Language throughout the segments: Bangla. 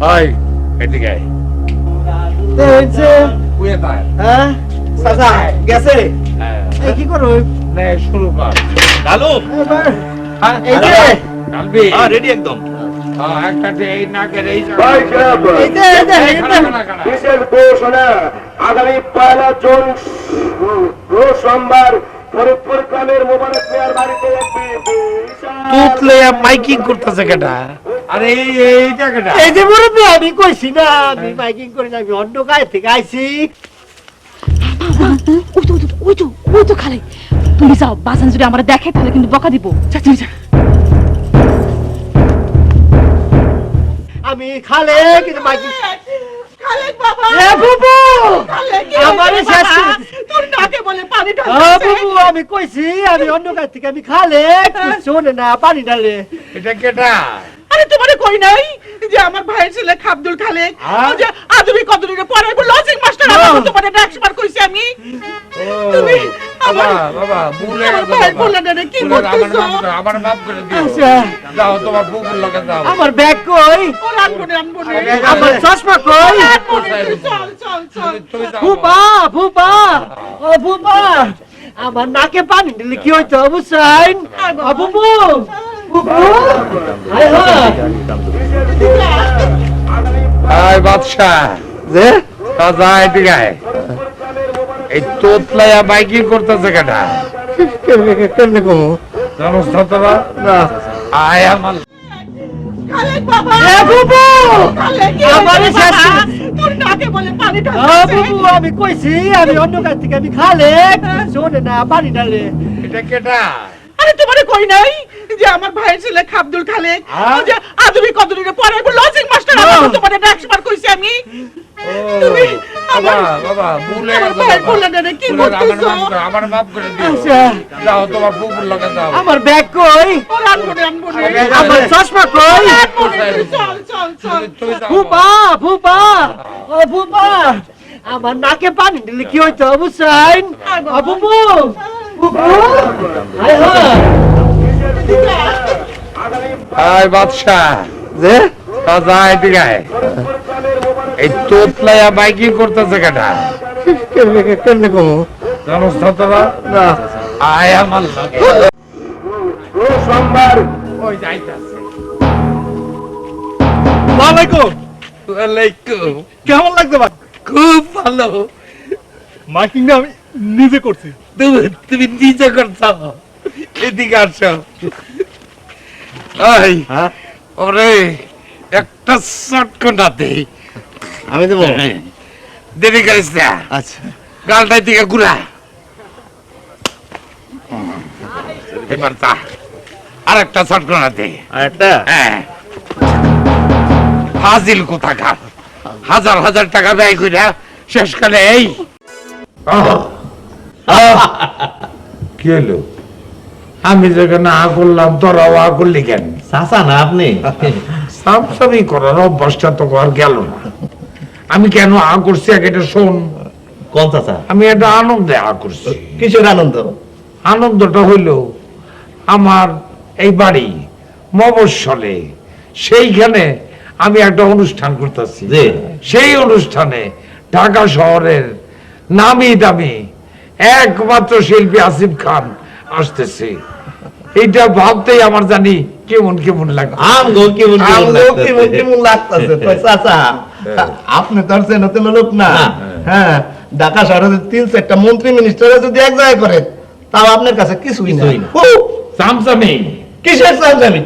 হয় এদিকে আয়। শুয়ে থাক। হ্যাঁ চাচা গেছে হ্যাঁ, এই কি করো নে, শুরু কর ডালু এবার হ্যাঁ, এই যে ডালবি? হ্যাঁ রেডি একদম হ্যাঁ, একটা দে, এই নাকের এই এই যে এই যে, এই খানা, যে খানা, খানা। বিশেষ ঘোষণা আগামী পয়লা জুন রোজ সোমবার ফরিদপুর গ্রামের মোবারক মিয়ার বাড়িতে একটি তুতলে মাইকিং করতেছে কেটা আরে এই এইটা কেটা এই যে মুরব্বী আমি কইছি না আমি মাইকিং করে না আমি অন্য গায়ে থেকে আইছি। ওই তো ওই তো ওই তো খালে। তুমি যাও বাসান যদি আমরা দেখে তাহলে কিন্তু বকা দিব। যা তুমি যা। আমি খালে কিন্তু মাইকিং খালেক বাবা। এ বুবু আমারে শেষ বাবা? করে দিছে। তোর নাকে বলে পানি ও আমি কইছি আমি অন্য গায়ে থেকে আমি খালে শোনে না পানি ডালে এটা কেটা আরে তোমারে কই নাই যে আমার ভাইয়ের ছেলে খাবদুল হ্যাঁ? ও যে আদুরি কদুরি পড়াইবো লজিক মাস্টার হ্যাঁ। আমার তোমারে একবার কইছি আমি। তুমি বাবা আমার বাবা ভুলে না কি করতেছো? আমার মাফ করে দিও। আচ্ছা। যাও তোমার পুকুর লগে যাও। আমার ব্যাগ কই? ওর আনব না আনব না আমার চশমা কই? চল চল চল ফুপা ফুপা ও ফুপা। আমার নাকে পানি দিলে কি হইতো বুঝছেন? ও হায় হায় যে? রাজা এই তোতলাইয়া মাইকিং করতেছে কেটা কেমনে কমু? জানোস না। তোরা আয় আমার আমি কইছি আমি অন্য কাছ থেকে আমি খালে শোনে না পানি ডালে এটা কেটা আরে তোমারে কই নাই যে আমার ভাইয়ের ছেলে খাবদুল খালেক যে পড়াইবো লজিক মাস্টার। আমার তোমারে কইছি আমি। তুমি বাবা আমার বাবা ভুলে গেছো ভাই বাবা। বললেন না রে, কি করতেছো? আমার মাফ করে দিও। আচ্ছা। যাও তোমার পুকুর লগে যাও। আমার ব্যাগ কই? ওর আনব না আনব না আরে, আমার চশমা কই? চল চল চল তুমি- তুমি যাও ফুপা ফুপা ও ফুপা আমার নাকে পানি দিলে কি হইতো বুঝছেন বুবু। বাদশাহ। যে। এই তোতলাইয়া মাইকিং করতেছে কেটা? কেমনে কেমনে কমু? জানোস না তোরা? না। আয় আমার সোমবার ওই যাইতাছে। ওয়ালাইকুম। ওয়ালাইকুম। কেমন লাগছে ভাই? খুব ভালো। মাইকিংটা আমি নিজে করছি। তুমি তুমি নিজে করছ। এদিকে আসো। ওই হ্যাঁ? ওরে একটা শটকটা দে আমি দেবো? দেরি করিস না। আচ্ছা। গালটাই দিকে ঘুরা। এবার তা আর একটা শটকটা দে হ্যাঁ। ফাজিল কোথাকার? হাজার হাজার টাকা ব্যয় কইরা শেষকালে এই। কি হলো আমি যেখানে আ করলাম তোরাও আ করলি কেন? চাচা না আপনি? সামসামি করার অভ্যাসটা তো আর গেল না। আমি কেন আ করছি আগে এটা শোন। কোন চাচা? আমি একটা আনন্দে আ করছি। কিশোর আনন্দ? আনন্দটা হইল আমার এই বাড়ি মবস্বলে সেইখানে আমি একটা অনুষ্ঠান করতেছি। জি। সেই অনুষ্ঠানে ঢাকা শহরের নামি দামি একমাত্র শিল্পী আসিফ খান আসতেছে। এইটা ভাবতেই আমার জানি কেমন কেমন লাগে আম গো কেমন কেমন আমগো। কেমন লাগতেছে? তো চাচা আপনি তো আর চেনতেন লোক না। না। হ্যাঁ ঢাকা শহরে তিন চারটা মন্ত্রী মিনিস্টার যদি এক জায়গায় করে তাও আপনার কাছে কিছুই না। চামচামি কিসের চামচামি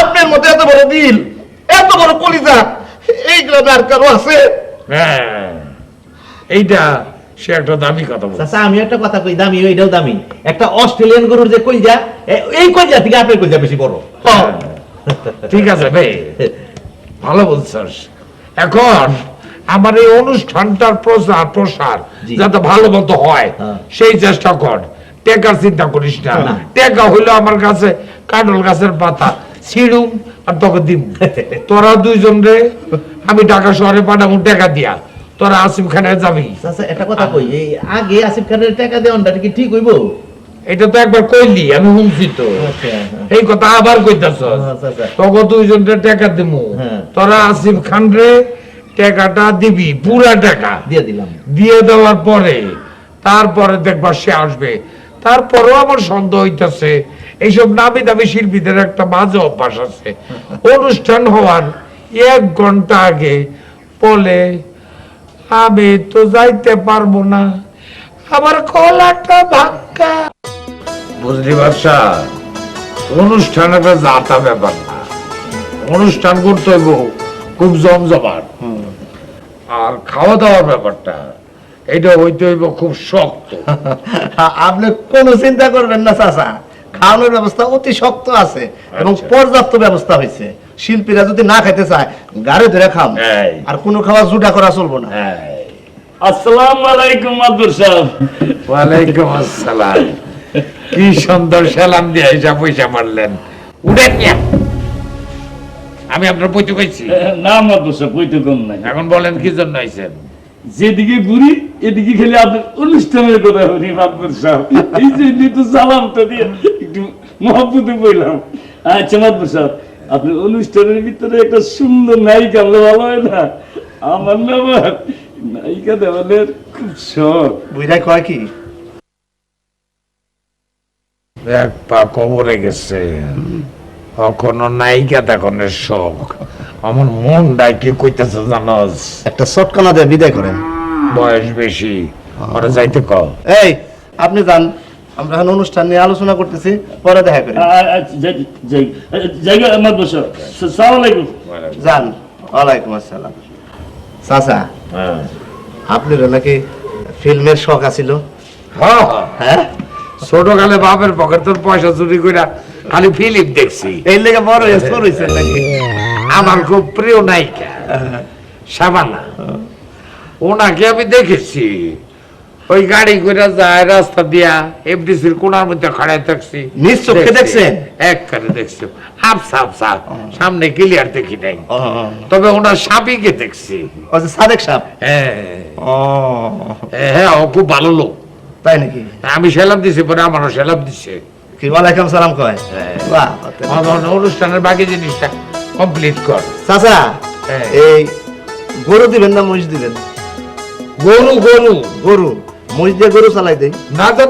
আপনার মতো এত বড় দিল এত বড় কলিজা এই গ্রামে আর কারও আছে। হ্যাঁ। এইটা সে একটা দামি কথা বলছে। আমি একটা কথা কই দামি ওইটাও দামি। একটা অস্ট্রেলিয়ান গরুর যে কইজা এই কইজা থেকে আপনার কইজা বেশি বড়। হ্যাঁ। ঠিক আছে ভাই। ভালো বলছিস। এখন আমার এই অনুষ্ঠানটার প্রচার প্রসার যাতে ভালো মতো হয় হ্যাঁ। সেই চেষ্টা কর। টেকার চিন্তা করিস না। টেকা হইল আমার কাছে কাঁঠাল গাছের পাতা ছিড়ুম আর তোকে দিব তোরা দুইজন রে আমি ঢাকা শহরে পাঠাবো টেকা দিয়া। তোরা আসিম খানে যাবি। চাচা একটা কথা কই? এই আগে আসিফ খানের টাকা দেওয়ানটা কি ঠিক হইব? এটা তো একবার কইলি আমি শুনছি তো। আচ্ছা, হ্যাঁ। এই কথা আবার কইতাছ আচ্ছা, আচ্ছা। তোকে দুইজনটা টাকা দিমু। হ্যাঁ। তোরা আসিফ খান রে টাকাটা দিবি পুরা টাকা। দিয়ে দিলাম। দিয়ে দেওয়ার পরে তারপরে দেখবা সে আসবে। তারপরেও আমার সন্দেহ হইতেছে এইসব নামি দামি শিল্পীদের একটা বাজে অভ্যাস আছে। অনুষ্ঠান হওয়ার এক ঘণ্টা আগে বলে আমি তো যাইতে পারব না। আমার কলাটা ভাঙ্গা। বুঝলি বাদশা অনুষ্ঠান একটা জাতা ব্যাপার না। অনুষ্ঠান করতে হইব খুব জমজমাট। আর খাওয়া দাওয়ার ব্যাপারটা এটা হইতে হইব খুব শক্ত। আপনি কোনো চিন্তা করবেন না চাচা। খাওয়ানোর ব্যবস্থা অতি শক্ত আছে এবং আচ্ছা। পর্যাপ্ত ব্যবস্থা হয়েছে। শিল্পীরা যদি না খাইতে চায় গাড়ি ধরে খাম। আর কোনো খাওয়া জুটা করা চলবো না। আসসালামু আলাইকুম মাদুর সাহেব। ওয়ালাইকুম আসসালাম। কি সুন্দর সালাম দিয়ে হিসাব পয়সা মারলেন। উঠেন আমি আপনার পৈতে কইছি না কই কম নাই। এখন বলেন কি জন্য আইছেন? যেদিকে ঘুরি এদিকে খেলে আপনার অনুষ্ঠানের কথা শুনি মাদুর সাহেব এই জন্য তো সালামটা দিয়ে একটু মহব্বতে বললাম। আচ্ছা মাদুর সাহেব আপনার অনুষ্ঠানের ভিতরে একটা সুন্দর নায়িকা হলে ভালো হয় না? আমার না আমার নায়িকা দেওয়ালের খুব শখ। বুঝাই কয় কি? এক পা কবরে গেছে। কখনো নায়িকা দেখনের শখ। আমার মনটা কি কইতেছে জানস। একটা চটকানা দিয়ে বিদায় করেন। বয়স বেশি ওরা যাইতে কও। এই আপনি যান আমরা এখন অনুষ্ঠান নিয়ে আলোচনা করতেছি পরে দেখা করি। আ- আচ্ছা, যাই- যাই- জায়গা মাদুর সাহেব সালাম আলাইকুম। যান ওয়ালাইকুম আসসালাম। চাচা হ্যাঁ। আপনার নাকি ফিল্মের শখ আছিল? হ্যাঁ। হ্যাঁ? ছোটকালে বাপের পকেট তোর পয়সা চুরি করে খালি ফিলিপ দেখছি। এই লেগে বড় হয়েছে নাকি? আমার খুব প্রিয় নায়িকা সাবানা। ওনাকে আমি দেখেছি। ওই গাড়ি করে যায় রাস্তা দিয়া এফডিসির কোনার মধ্যে খাড়ায় থাকছি। নিজ চোখে দেখছেন? এক করে দেখছি। হাফসা হাফসা সামনে ক্লিয়ার দেখি নাই। তবে ওনার সাবিকে দেখছি। সাদেক সাহেব হ্যাঁ। হ্যাঁ ও খুব ভালো লোক। তাই নাকি? আমি সেলাম দিছি পরে আমারও সেলাম দিছে। কি ওয়ালাইকুম সালাম কয়? হ্যাঁ। অনুষ্ঠানের বাকি জিনিসটা কমপ্লিট কর। চাচা হ্যাঁ। এই গরু দিবেন না মহিষ দিবেন? গরু গরু। গরু। মহিষ দিয়ে গরু চালাই দেয় না তো